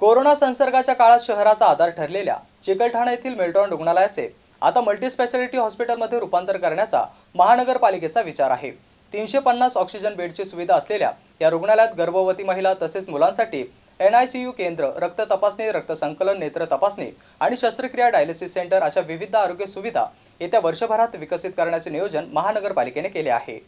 Corona संसर्गाच्या काळात शहराचा आधार ठरलेल्या चिकलठाणा येथील मेल्ट्रॉन रुग्णालयाचे आता मल्टीस्पेशालिटी हॉस्पिटलमध्ये रूपांतर करण्याचा महानगरपालिकेचा विचार आहे. तीनशे पन्नास ऑक्सिजन बेडची सुविधा असलेल्या या रुग्णालयात गर्भवती महिला तसेच मुलांसाठी एन आय सी यू केंद्र रक्त तपासणी रक्त संकलन नेत्र तपासणी आणि शस्त्रक्रिया डायलिसिस सेंटर अशा विविध आरोग्य सुविधा येत्या वर्षभरात विकसित करण्याचे नियोजन महानगरपालिकेने केले आहे.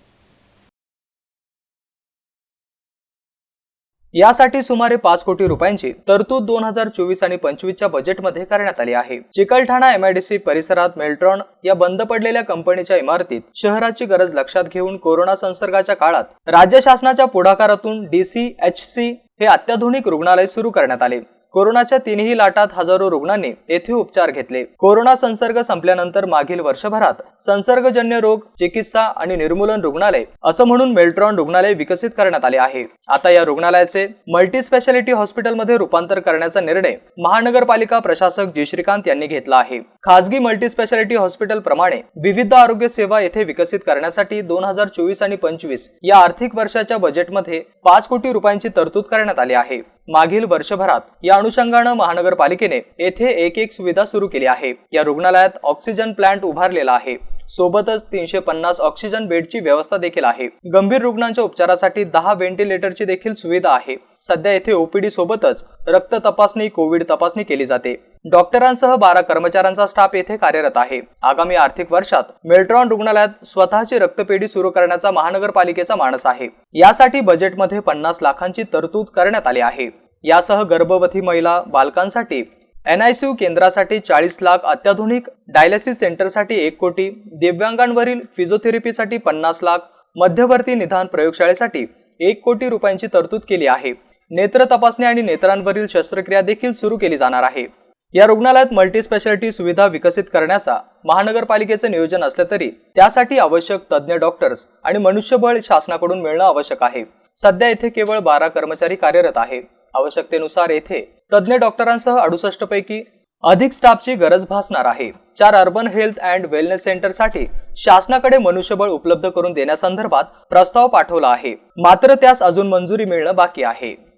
यासाठी सुमारे पाच कोटी रुपयांची तरतूद दोन हजार चोवीस आणि पंचवीसच्या बजेटमध्ये करण्यात आली आहे. चिकलठाणा एमआयडीसी परिसरात मेल्ट्रॉन या बंद पडलेल्या कंपनीच्या इमारतीत शहराची गरज लक्षात घेऊन कोरोना संसर्गाच्या काळात राज्य शासनाच्या पुढाकारातून डीसी एच सी हे अत्याधुनिक रुग्णालय सुरू करण्यात आले. कोरोनाच्या तिन्ही लाटात हजारो रुग्णांनी येथे उपचार घेतले. कोरोना संसर्ग संपल्यानंतर मागील वर्षभरात संसर्गजन्य रोग चिकित्सा आणि निर्मूलन रुग्णालय असं म्हणून मेल्ट्रॉन रुग्णालय विकसित करण्यात आले आहे. आता या रुग्णालयाचे मल्टी स्पेशालिटी हॉस्पिटलमध्ये रूपांतर करण्याचा निर्णय महानगरपालिका प्रशासक जी. श्रीकांत यांनी घेतला आहे. खासगी मल्टी स्पेशालिटी हॉस्पिटल प्रमाणे विविध आरोग्य सेवा येथे विकसित करण्यासाठी दोन हजार चोवीस आणि पंचवीस या आर्थिक वर्षाच्या बजेटमध्ये पाच कोटी रुपयांची तरतूद करण्यात आली आहे. मागील वर्षभरात या अनुषंगानं महानगरपालिकेने येथे एक एक सुविधा सुरू केली आहे. या रुग्णालयात ऑक्सिजन प्लांट उभारलेला आहे. सोबतच तीनशे पन्नास ऑक्सिजन बेडची व्यवस्था देखील आहे. गंभीर रुग्णांच्या उपचारासाठी दहा व्हेंटिलेटरची देखील सुविधा आहे. सध्या येथे ओपीडी सोबतच रक्त तपासणी कोविड तपासणी केली जाते. डॉक्टरांसह बारा कर्मचाऱ्यांचा स्टाफ येथे कार्यरत आहे. आगामी आर्थिक वर्षात मेल्ट्रॉन रुग्णालयात स्वतःची रक्तपेढी सुरू करण्याचा महानगरपालिकेचा मानस आहे. यासाठी बजेटमध्ये पन्नास लाखांची तरतूद करण्यात आली आहे. यासह गर्भवती महिला बालकांसाठी एनआयसीयू केंद्रासाठी चाळीस लाख अत्याधुनिक डायलिसिस सेंटरसाठी एक कोटी दिव्यांगांवरील फिजिओथेरपीसाठी पन्नास लाख मध्यवर्ती निदान प्रयोगशाळेसाठी एक कोटी रुपयांची तरतूद केली आहे. नेत्र तपासणी आणि नेत्रांवरील शस्त्रक्रिया देखील सुरू केली जाणार आहे. या रुग्णालयात मल्टीस्पेशालिटी सुविधा विकसित करण्याचा महानगरपालिकेचे नियोजन असले तरी त्यासाठी आवश्यक तज्ज्ञ डॉक्टर्स आणि मनुष्यबळ शासनाकडून मिळणं आवश्यक आहे. सध्या येथे केवळ बारा कर्मचारी कार्यरत आहे. आवश्यकतेनुसार येथे. तज्ज्ञ डॉक्टरांसह अडुसष्ट पैकी अधिक स्टाफची गरज भासणार आहे. चार अर्बन हेल्थ अँड वेलनेस सेंटरसाठी शासनाकडे मनुष्यबळ उपलब्ध करून देण्यासंदर्भात प्रस्ताव पाठवला आहे. मात्र त्यास अजून मंजुरी मिळणं बाकी आहे.